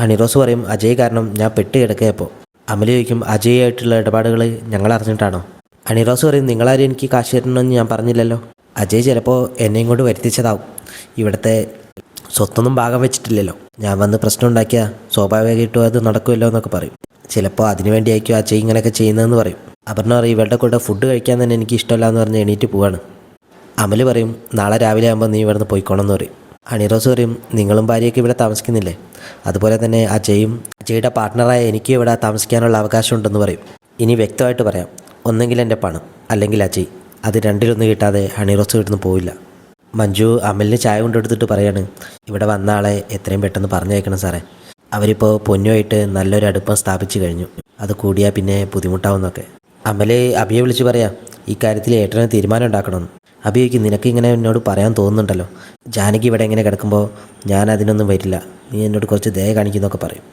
ഹണിറോസ് പറയും അജയ് കാരണം ഞാൻ പെട്ട് കിടക്കുകയപ്പോൾ അമല ചോദിക്കും ആയിട്ടുള്ള ഇടപാടുകൾ ഞങ്ങൾ അറിഞ്ഞിട്ടാണോ? അനിറോസ് പറയും നിങ്ങളാരും എനിക്ക് കാശ് തരണമെന്ന് ഞാൻ പറഞ്ഞില്ലല്ലോ. അജയ് ചിലപ്പോൾ എന്നെയും കൊണ്ട് വരുത്തിച്ചതാവും. ഇവിടുത്തെ സ്വത്തൊന്നും ഭാഗം വെച്ചിട്ടില്ലല്ലോ. ഞാൻ വന്ന് പ്രശ്നം ഉണ്ടാക്കിയാൽ സ്വാഭാവികമായിട്ടും അത് നടക്കുമല്ലോ എന്നൊക്കെ പറയും. ചിലപ്പോൾ അതിനുവേണ്ടിയായിരിക്കും അജയ് ഇങ്ങനെയൊക്കെ ചെയ്യുന്നതെന്ന് പറയും. അപർണ പറയും ഇവരുടെ കൂടെ ഫുഡ് കഴിക്കാൻ തന്നെ എനിക്ക് ഇഷ്ടമല്ല എന്ന് പറഞ്ഞ് എണീറ്റ് പോവാണ്. അമൽ പറയും നാളെ രാവിലെ ആകുമ്പോൾ നീ ഇവിടുന്ന് പോയിക്കോണം എന്ന് പറയും. അണിറോസ് പറയും നിങ്ങളും ഭാര്യയൊക്കെ ഇവിടെ താമസിക്കുന്നില്ലേ? അതുപോലെ തന്നെ അജയും അജയുടെ പാർട്ട്ണറായ എനിക്ക് ഇവിടെ താമസിക്കാനുള്ള അവകാശമുണ്ടെന്ന് പറയും. ഇനി വ്യക്തമായിട്ട് പറയാം ഒന്നെങ്കിൽ എന്റെ പണം അല്ലെങ്കിൽ അജയ് അത് രണ്ടിലൊന്നും കിട്ടാതെ ഹണിറോസ് കിട്ടുന്നു പോവില്ല. മഞ്ജു അമലിന് ചായ കൊണ്ടെടുത്തിട്ട് പറയാണ് ഇവിടെ വന്ന ആളെ എത്രയും പെട്ടെന്ന് പറഞ്ഞയക്കണം സാറേ. അവരിപ്പോൾ പൊന്നുമായിട്ട് നല്ലൊരു അടുപ്പം സ്ഥാപിച്ചു കഴിഞ്ഞു. അത് കൂടിയാൽ പിന്നെ ബുദ്ധിമുട്ടാവുന്നൊക്കെ. അമൽ അബിയെ വിളിച്ച് പറയാം ഈ കാര്യത്തിൽ ഏട്ടന് തീരുമാനം ഉണ്ടാക്കണമെന്ന്. അബിയ്ക്ക് നിനക്ക് ഇങ്ങനെ എന്നോട് പറയാൻ തോന്നുന്നുണ്ടല്ലോ. ജാനകി ഇവിടെ ഇങ്ങനെ കിടക്കുമ്പോൾ ഞാൻ അതിനൊന്നും വരില്ല. നീ എന്നോട് കുറച്ച് ദയ കാണിക്കുന്നൊക്കെ പറയും.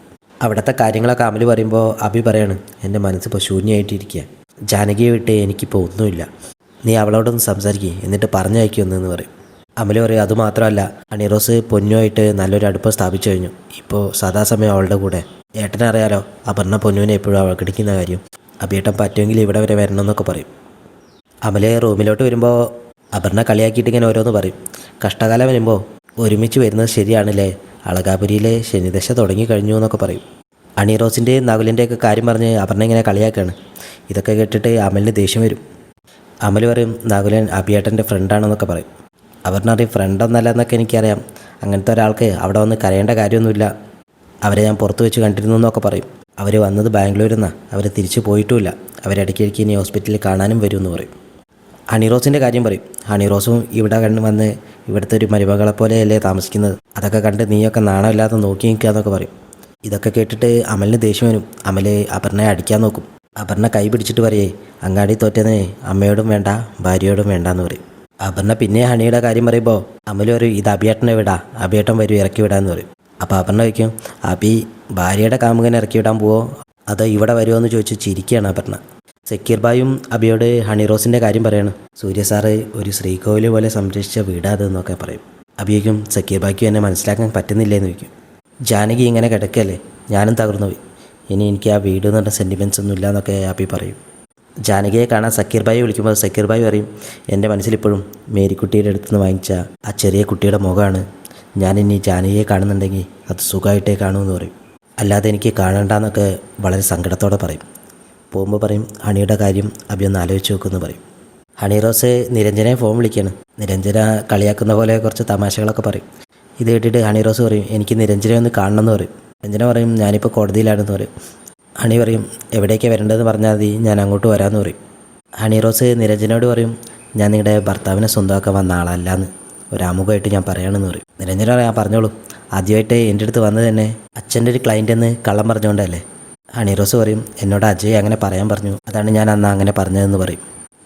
അവിടുത്തെ കാര്യങ്ങളൊക്കെ അമൽ പറയുമ്പോൾ അബി പറയാണ് എന്റെ മനസ്സിപ്പോൾ ശൂന്യമായിട്ടിരിക്കുക. ജാനകിയെ വിട്ട് എനിക്കിപ്പോൾ ഒന്നുമില്ല. നീ അവളോടൊന്ന് സംസാരിക്കുക എന്നിട്ട് പറഞ്ഞയക്കുമെന്ന് പറയും. അമൽ പറയും അതുമാത്രമല്ല അണിറോസ് പൊന്നുമായിട്ട് നല്ലൊരു അടുപ്പം സ്ഥാപിച്ചു കഴിഞ്ഞു. ഇപ്പോൾ സദാസമയം അവളുടെ കൂടെ. ഏട്ടനറിയാലോ അപർണ പൊന്നുവിനെ എപ്പോഴും അവൾ കിടക്കുന്ന കാര്യം. അഭിയേട്ടൻ പറ്റുമെങ്കിൽ ഇവിടെ വരെ വരണമെന്നൊക്കെ പറയും. അമൽ റൂമിലോട്ട് വരുമ്പോൾ അപർണ കളിയാക്കിയിട്ട് ഇങ്ങനെ ഓരോന്ന് പറയും. കഷ്ടകാലം വരുമ്പോൾ ഒരുമിച്ച് വരുന്നത് ശരിയാണല്ലേ? അളകാപുരിയിലെ ശനിദശ തുടങ്ങി കഴിഞ്ഞു എന്നൊക്കെ പറയും. അണിറോസിന്റെയും നകുലിന്റെയൊക്കെ കാര്യം പറഞ്ഞ് അപർണ ഇങ്ങനെ കളിയാക്കുകയാണ് ഇതൊക്കെ കേട്ടിട്ട് അമലിന് ദേഷ്യം വരും. അമൽ പറയും നകുലൻ അഭിയേട്ടന്റെ ഫ്രണ്ടാണെന്നൊക്കെ പറയും. അപർണ പറയും ഫ്രണ്ടൊന്നല്ല എന്നൊക്കെ എനിക്കറിയാം. അങ്ങനത്തെ ഒരാൾക്ക് അവിടെ വന്ന് കരയേണ്ട കാര്യമൊന്നുമില്ല. അവരെ ഞാൻ പുറത്ത് വെച്ച് കണ്ടിരുന്നു എന്നൊക്കെ പറയും. അവർ വന്നത് ബാംഗ്ലൂരിൽ നിന്നാണ് അവർ തിരിച്ചു പോയിട്ടുമില്ല. അവരിടയ്ക്കിടയ്ക്ക് ഇനി ഹോസ്പിറ്റലിൽ കാണാനും വരുമെന്ന് പറയും. ഹണിറോസിന്റെ കാര്യം പറയും. ഹണിറോസും ഇവിടെ കണ്ട് വന്ന് ഇവിടുത്തെ ഒരു മരുമകളെ പോലെയല്ലേ താമസിക്കുന്നത്. അതൊക്കെ കണ്ട് നീയൊക്കെ നാണമില്ലാതെ നോക്കി നിൽക്കുക എന്നൊക്കെ പറയും. ഇതൊക്കെ കേട്ടിട്ട് അമലിന് ദേഷ്യം വരും. അമൽ അപർണയെ അടിക്കാൻ നോക്കും. അപർണ കൈ പിടിച്ചിട്ട് പറയേ അങ്ങാടി തോറ്റതിനെ അമ്മയോടും വേണ്ട ഭാര്യയോടും വേണ്ട എന്ന് പറയും. അപർണ പിന്നെ ഹണിയുടെ കാര്യം പറയുമ്പോൾ അമൽ പറയും ഇത് അഭിയേട്ടനെ വിടാ അഭിയേട്ടൻ വരും ഇറക്കി വിടാമെന്ന് പറയും. അപ്പോൾ അപർണ വയ്ക്കും അഭി ഭാര്യയുടെ കാമുകനെ ഇറക്കി വിടാൻ പോവോ? അതോ ഇവിടെ വരുമോ എന്ന് ചോദിച്ച് ചിരിക്കുകയാണ് അപർണ. സക്കീർ ബായും അബിയോട് ഹണിറോസിന്റെ കാര്യം പറയാണ്. സൂര്യ സാറ് ഒരു ശ്രീകോവിൽ പോലെ സംരക്ഷിച്ച വീടാതെന്നൊക്കെ പറയും. അബിയേക്കും സക്കീർ ബായ്ക്കും എന്നെ മനസ്സിലാക്കാൻ പറ്റുന്നില്ലേന്ന് ചോദിക്കും. ജാനകി ഇങ്ങനെ കിടക്കല്ലേ? ഞാനും തകർന്നു പോയി ഇനി എനിക്ക് ആ വീട് എന്ന് പറഞ്ഞ സെന്റിമെന്റ്സ് ഒന്നും ഇല്ലയെന്നൊക്കെ അബി പറയും. ജാനകിയെ കാണാൻ സക്കീർ ബായി വിളിക്കുമ്പോൾ സക്കീർ ബായി പറയും എന്റെ മനസ്സിലിപ്പോഴും മേരിക്കുട്ടിയുടെ അടുത്ത് നിന്ന് വാങ്ങിച്ച ആ ചെറിയ കുട്ടിയുടെ മുഖമാണ്. ഞാൻ ഇനി ജാനകിയെ കാണുന്നുണ്ടെങ്കിൽ അത് സുഖമായിട്ടേ കാണുമെന്ന് പറയും. അല്ലാതെ എനിക്ക് കാണണ്ടെന്നൊക്കെ വളരെ സങ്കടത്തോടെ പറയും. പോകുമ്പോൾ പറയും ഹണിയുടെ കാര്യം അഭി ഒന്ന് ആലോചിച്ച് നോക്കുമെന്ന് പറയും. ഹണി റോസ് നിരഞ്ജനെ ഫോൺ വിളിക്കുകയാണ് നിരഞ്ജന കളിയാക്കുന്ന പോലെ കുറച്ച് തമാശകളൊക്കെ പറയും. ഇത് കേട്ടിട്ട് ഹണി റോസ് പറയും എനിക്ക് നിരഞ്ജനെ ഒന്ന് കാണണമെന്ന് പറയും. നിരഞ്ജന പറയും ഞാനിപ്പോൾ കോടതിയിലാണെന്ന് പറയും. ഹണി പറയും എവിടേക്കാണ് വരേണ്ടതെന്ന് പറഞ്ഞാൽ മതി ഞാൻ അങ്ങോട്ട് വരാമെന്ന് പറയും. ഹണി റോസ് നിരഞ്ജനോട് പറയും ഞാൻ നിങ്ങളുടെ ഭർത്താവിനെ സ്വന്തമാക്കാൻ വന്ന ആളല്ലാന്ന്. ഒരാമുഖമായിട്ട് ഞാൻ പറയണമെന്ന് പറയും. നിരഞ്ജന പറയാം പറഞ്ഞോളൂ. ആദ്യമായിട്ട് എന്റെ അടുത്ത് വന്നത് തന്നെ അച്ഛന്റെ ഒരു ക്ലയന്റ് എന്ന് കള്ളം പറഞ്ഞുകൊണ്ടല്ലേ ഹണിറോസ് പറയും എന്നോട് അജയ് അങ്ങനെ പറയാൻ പറഞ്ഞു. അതാണ് ഞാൻ അന്ന് അങ്ങനെ പറഞ്ഞതെന്ന് പറയും.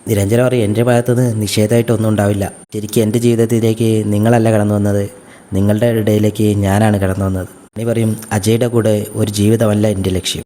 നിരഞ്ജന പറയും എന്റെ ഭാഗത്തുനിന്ന് നിഷേധമായിട്ടൊന്നും ഉണ്ടാവില്ല. ശരിക്കും എന്റെ ജീവിതത്തിലേക്ക് നിങ്ങളല്ല കടന്നു വന്നത്. നിങ്ങളുടെ ഇടയിലേക്ക് ഞാനാണ് കടന്നു വന്നത്. ഹണി പറയും അജയുടെ കൂടെ ഒരു ജീവിതമല്ല എന്റെ ലക്ഷ്യം.